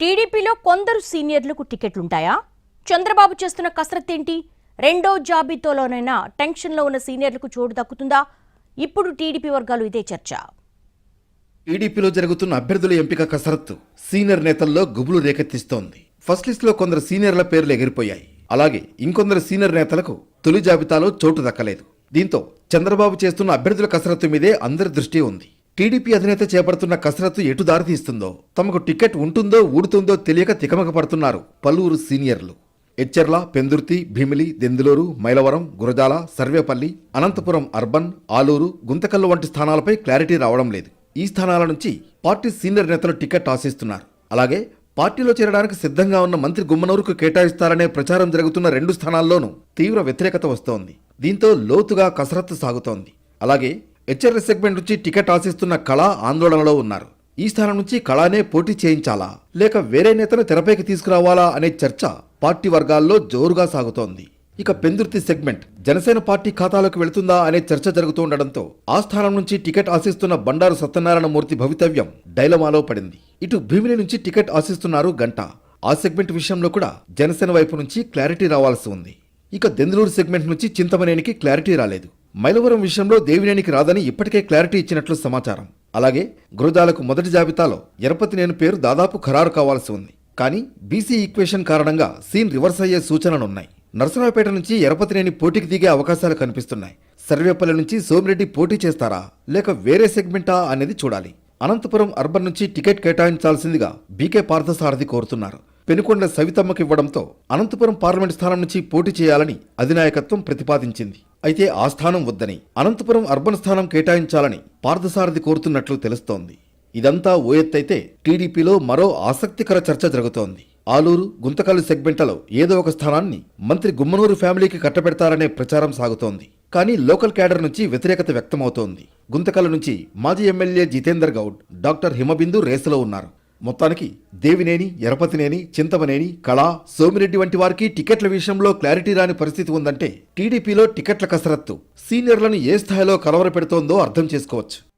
టీడీపీలో కొందరు సీనియర్లకు టికెట్లుంటాయా? చంద్రబాబు చేస్తున్న కసరత్తేంటి? రెండో జాబితాలోనైనా టెన్షన్లో ఉన్న సీనియర్లకు చోటు దక్కుతుందా? ఇప్పుడు టీడీపీ వర్గాలు ఇదే చర్చ. టీడీపీలో జరుగుతున్న అభ్యర్థుల ఎంపిక కసరత్తు. సీనియర్ నేతల్లో గుబులు రేకెత్తిస్తోంది. ఫస్ట్ లిస్ట్లో కొందరు సీనియర్ల పేర్లు ఎగిరిపోయాయి. అలాగే ఇంకొందరు సీనియర్ నేతలకు తొలి జాబితాలో చోటు దక్కలేదు. దీంతో చంద్రబాబు చేస్తున్న అభ్యర్థుల కసరత్తు మీదే అందరి దృష్టి ఉంది. టీడీపీ అధినేత చేపడుతున్న కసరత్తు ఎటు దారితీస్తుందో తమకు టికెట్ ఉంటుందో ఊడుతుందో తెలియక తికమక పడుతున్నారు పలువురు సీనియర్లు. ఎచ్చెర్ల పెందుర్తి భీమిలి దెందులూరు మైలవరం గురజాల సర్వేపల్లి అనంతపురం అర్బన్ ఆలూరు గుంతకల్లు వంటి స్థానాలపై క్లారిటీ రావడం లేదు. ఈ స్థానాల నుంచి పార్టీ సీనియర్ నేతలు టికెట్ ఆశిస్తున్నారు. అలాగే పార్టీలో చేరడానికి సిద్ధంగా ఉన్న మంత్రి గుమ్మనూరుకు కేటాయిస్తారనే ప్రచారం జరుగుతున్న రెండు స్థానాల్లోనూ తీవ్ర వ్యతిరేకత వస్తోంది. దీంతో లోతుగా కసరత్తు సాగుతోంది. అలాగే హెచ్ఆర్ఎస్ సెగ్మెంట్ నుంచి టికెట్ ఆశిస్తున్న కళ ఆందోళనలో ఉన్నారు. ఈ స్థానం నుంచి కళానే పోటీ చేయించాలా? లేక వేరే నేతను తెరపైకి తీసుకురావాలా అనే చర్చ పార్టీ వర్గాల్లో జోరుగా సాగుతోంది. ఇక పెందుర్తి సెగ్మెంట్ జనసేన పార్టీ ఖాతాలోకి వెళుతుందా అనే చర్చ జరుగుతుండటంతో ఆ స్థానం నుంచి టికెట్ ఆశిస్తున్న బండారు సత్యనారాయణ మూర్తి భవితవ్యం డైలమాలో పడింది. ఇటు భీమిలి నుంచి టికెట్ ఆశిస్తున్నారు గంట. ఆ సెగ్మెంట్ విషయంలో కూడా జనసేన వైపు నుంచి క్లారిటీ రావాల్సి ఉంది. ఇక దెందులూరు సెగ్మెంట్ నుంచి చింతమనేనికి క్లారిటీ రాలేదు. మైలవరం విషయంలో దేవినేనికి రాదని ఇప్పటికే క్లారిటీ ఇచ్చినట్లు సమాచారం. అలాగే గురజాలకు మొదటి జాబితాలో ఎరపతినేని పేరు దాదాపు ఖరారు కావాల్సి ఉంది. కానీ బీసీ ఈక్వేషన్ కారణంగా సీన్ రివర్స్ అయ్యే సూచనలున్నాయి. నరసరావుపేట నుంచి ఎరపతినేని పోటీకి దిగే అవకాశాలు కనిపిస్తున్నాయి. సర్వేపల్లి నుంచి సోమిరెడ్డి పోటీ చేస్తారా? లేక వేరే సెగ్మెంటా అనేది చూడాలి. అనంతపురం అర్బన్ నుంచి టికెట్ కేటాయించాల్సిందిగా బీకే పార్థసారథి కోరుతున్నారు. పెనుకొండ సవితమ్మకి ఇవ్వడంతో అనంతపురం పార్లమెంట్ స్థానం నుంచి పోటీ చేయాలని అధినాయకత్వం ప్రతిపాదించింది. అయితే ఆ స్థానం వద్దని అనంతపురం అర్బన్ స్థానం కేటాయించాలని పార్థసారథి కోరుతున్నట్లు తెలుస్తోంది. ఇదంతా ఓ ఎత్తైతే టీడీపీలో మరో ఆసక్తికర చర్చ జరుగుతోంది. ఆలూరు గుంతకల్లు సెగ్మెంట్లలో ఏదో ఒక స్థానాన్ని మంత్రి గుమ్మనూరు ఫ్యామిలీకి కట్టబెడతారనే ప్రచారం సాగుతోంది. కానీ లోకల్ క్యాడర్ నుంచి వ్యతిరేకత వ్యక్తమవుతోంది. గుంతకల్ నుంచి మాజీ ఎమ్మెల్యే జితేందర్ గౌడ్ డాక్టర్ హిమబిందు రేసులో ఉన్నారు. మొత్తానికి దేవినేని ఎరపతినేని చింతమనేని కళా సోమిరెడ్డి వంటి వారికి టికెట్ల విషయంలో క్లారిటీ రాని పరిస్థితి ఉందంటే టీడీపీలో టికెట్ల కసరత్తు. సీనియర్లను ఏ స్థాయిలో కలవరపెడుతోందో అర్థం చేసుకోవచ్చు.